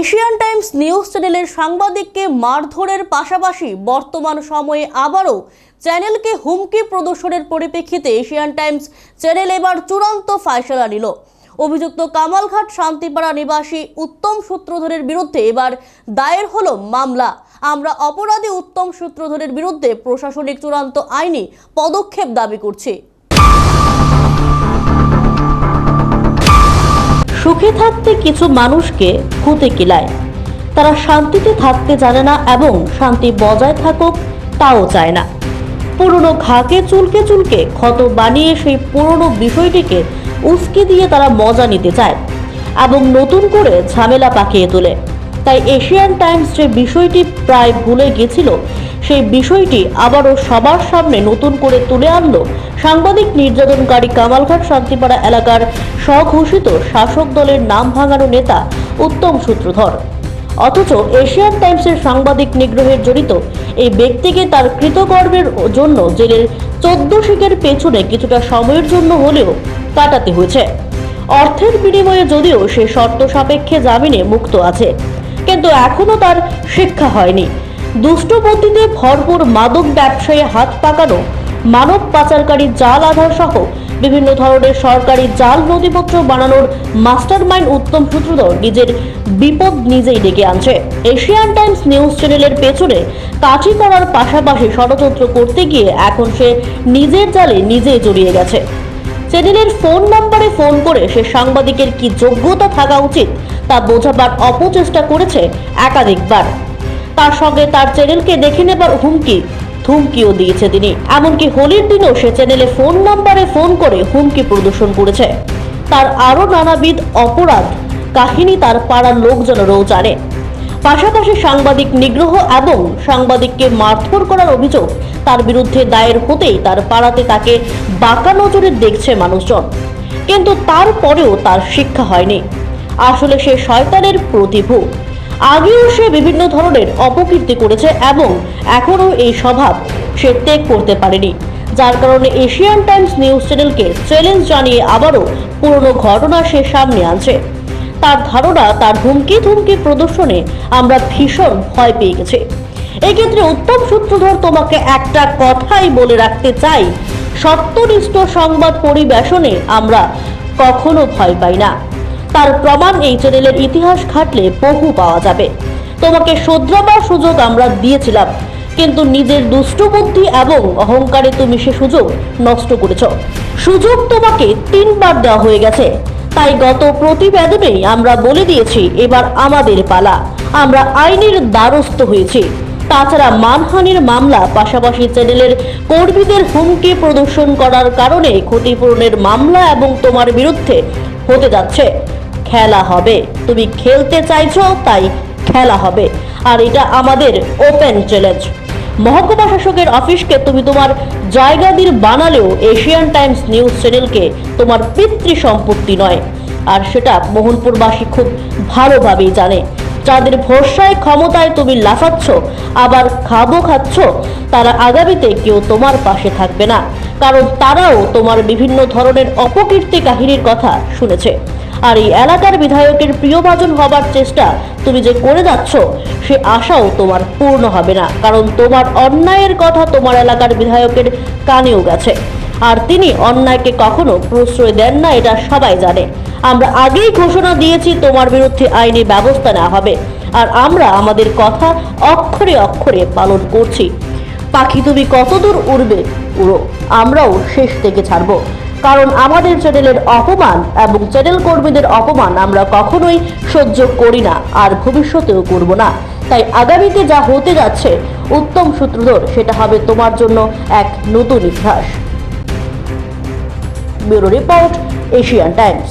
Asian Times news চ্যানেলের সাংবাদিককে মারধরের পাশাপাশি বর্তমান সময়ে আবারও চ্যানেলকে হুমকি প্রদর্শনের পরিপ্রেক্ষিতে এশিয়ান টাইমস চ্যানেল এবার চূড়ান্ত ফায়সালা নিল। অভিযুক্ত কামালঘাট শান্তিপাড়া নিবাসী উত্তম সূত্রধরের বিরুদ্ধে এবার দায়ের হলো মামলা। আমরা অপরাধী উত্তম সূত্রধরের বিরুদ্ধে প্রশাসনিক চূড়ান্ত আইনি পদক্ষেপ দাবি করছি। সুখে থাকতে কিছু মানুষকে ভূতে কিলায়। তারা শান্তিতে থাকতে জানে না এবং শান্তি বজায় থাকুক, তাও চায় না। পুরনো ঘাকে চুলকে চুলকে ক্ষত বানিয়ে সেই পুরনো বিষয়টিকে উস্কে দিয়ে তারা মজা নিতে চায় এবং নতুন করে ঝামেলা পাকিয়ে তোলে। তাই এশিয়ান টাইমস যে বিষয়টি প্রায় ভুলে গেছিল সেই বিষয়টি আবারও সবার সামনে নতুন করে তুলে আনল সাংবাদিক নির্যাতনকারী কামালঘাট শান্তিপাড়া এলাকার স্বঘোষিত শাসক দলের নাম ভাঙানো নেতা উত্তম সূত্রধর। অথচ এশিয়ান টাইমসের সাংবাদিক নিগ্রহের জড়িত এই ব্যক্তিকে তার কৃতকর্মের জন্য জেলের চোদ্দ শিখের পেছনে কিছুটা সময়ের জন্য হলেও কাটাতে হয়েছে। অর্থের বিনিময়ে যদিও সে শর্ত সাপেক্ষে জামিনে মুক্ত আছে, কিন্তু এখনও তার শিক্ষা হয়নি। দুষ্ট বুদ্ধিতে ভরপুর মাদক ব্যবসায়ী হাত পাকানো, মানব পাচারকারী জাল আধার সহ বিভিন্ন ধরনের সরকারি জাল নথিপত্র বানানোর মাস্টারমাইন্ড উত্তম সূত্রধর নিজের বিপদ নিজেই ডেকে আনছে। এশিয়ান টাইমস নিউজ চ্যানেলের পেছনে কাঠি করার পাশাপাশি ষড়যন্ত্র করতে গিয়ে এখন সে নিজের জালে নিজেই জড়িয়ে গেছে। চ্যানেলের ফোন নম্বরে ফোন করে সে সাংবাদিকের কি যোগ্যতা থাকা উচিত তা বোঝাবার অপচেষ্টা করেছে একাধিকবার। তার সঙ্গে তার চ্যানেলকে দেখে নেবার হুমকি ধুমকিও দিয়েছে তিনি। এমনকি হোলির দিনও সে চ্যানেলে ফোন নম্বরে ফোন করে হুমকি প্রদর্শন করেছে। তার আরও নানাবিধ অপরাধ কাহিনী তার পাড়ার লোকজনেরও জানে। পাশাপাশি সাংবাদিক নিগ্রহ এবং সাংবাদিককে মারধর করার অভিযোগ তার বিরুদ্ধে দায়ের হতেই তার পাড়াতে তাকে বাঁকা নজরে দেখছে মানুষজন। কিন্তু তারপরেও তার শিক্ষা হয়নি। আসলে সে শয়তানের প্রতিভূ। আগেও সে বিভিন্ন ধরনের অপকীর্তি করেছে এবং এখনও এই স্বভাব সে ত্যাগ করতে পারেনি। যার কারণে এশিয়ান টাইমস নিউজ চ্যানেলকে চ্যালেঞ্জ জানিয়ে আবারও পুরনো ঘটনা সে সামনে আনছে। তার ধারণা, তার হুমকি ধুমকি প্রদর্শনে আমরা ভীষণ ভয় পেয়ে গেছি। এক্ষেত্রে উত্তম সূত্রধর তোমাকে একটা কথাই বলে রাখতে চাই, সত্যনিষ্ঠ সংবাদ পরিবেশনে আমরা কখনো ভয় পাই না। তার প্রমাণ এই চ্যানেলের ইতিহাস ঘাটলে বহু পাওয়া যাবে। তোমাকে শোধরাবার সুযোগ আমরা দিয়েছিলাম, কিন্তু নিজের দুষ্ট বুদ্ধি এবং অহংকারে তুমি সে সুযোগ নষ্ট করেছ। সুযোগ তোমাকে তিনবার দেওয়া হয়ে গেছে। তাই গত প্রতিবেদনেই আমরা বলে দিয়েছি, এবার আমাদের পালা। আমরা আইনের দ্বারস্থ হয়েছি। তাছাড়া মানহানির মামলা পাশাপাশি চ্যানেলের কর্মীদের হুমকি প্রদর্শন করার কারণে ক্ষতিপূরণের মামলা এবং তোমার বিরুদ্ধে হতে যাচ্ছে। খেলা হবে। তুমি খেলতে চাইছো, তাই খেলা হবে। আর এটা আমাদের ওপেন চ্যালেঞ্জ মহকুমা শাসকের অফিসকে তুমি তোমার জায়গাদির বানালেও এশিয়ান টাইমস নিউজ চ্যানেলকে তোমার পিতৃ সম্পত্তি নয়। আর সেটা মোহনপুরবাসী খুব ভালোভাবেই জানে। যাদের ভরসায়, ক্ষমতায় তুমি লাফাচ্ছ, আবার খাব খাচ্ছ, তারা আগামীতে কেউ তোমার পাশে থাকবে না। কারণ তারাও তোমার বিভিন্ন ধরনের অপকীর্তি কাহিনীর কথা শুনেছে। আর এই এলাকার বিধায়কের প্রিয়ভাজন হবার চেষ্টা তুমি যে করে যাচ্ছ, সে আশাও তোমার পূর্ণ হবে না, কারণ তোমার অন্যায়ের কথা তোমার এলাকার বিধায়কের কানেও গেছে। আর তিনি অন্যায়কে কখনো প্রশ্রয় দেন না, এটা সবাই জানে। আমরা আগেই ঘোষণা দিয়েছি, তোমার বিরুদ্ধে আইনি ব্যবস্থা নেওয়া হবে। আর আমরা আমাদের কথা অক্ষরে অক্ষরে পালন করছি। পাখি তুমি কতদূর উড়বে, উড়ো। আমরাও শেষ থেকে ছাড়বো। কারণ আমাদের চ্যানেলের অপমান এবং চ্যানেল কর্মীদের অপমান আমরা কখনোই সহ্য করি না আর ভবিষ্যতেও করব না। তাই আগামীতে যা হতে যাচ্ছে, উত্তম সূত্রধর সেটা হবে তোমার জন্য এক নতুন ইতিহাস। Bureau report, Asian Times.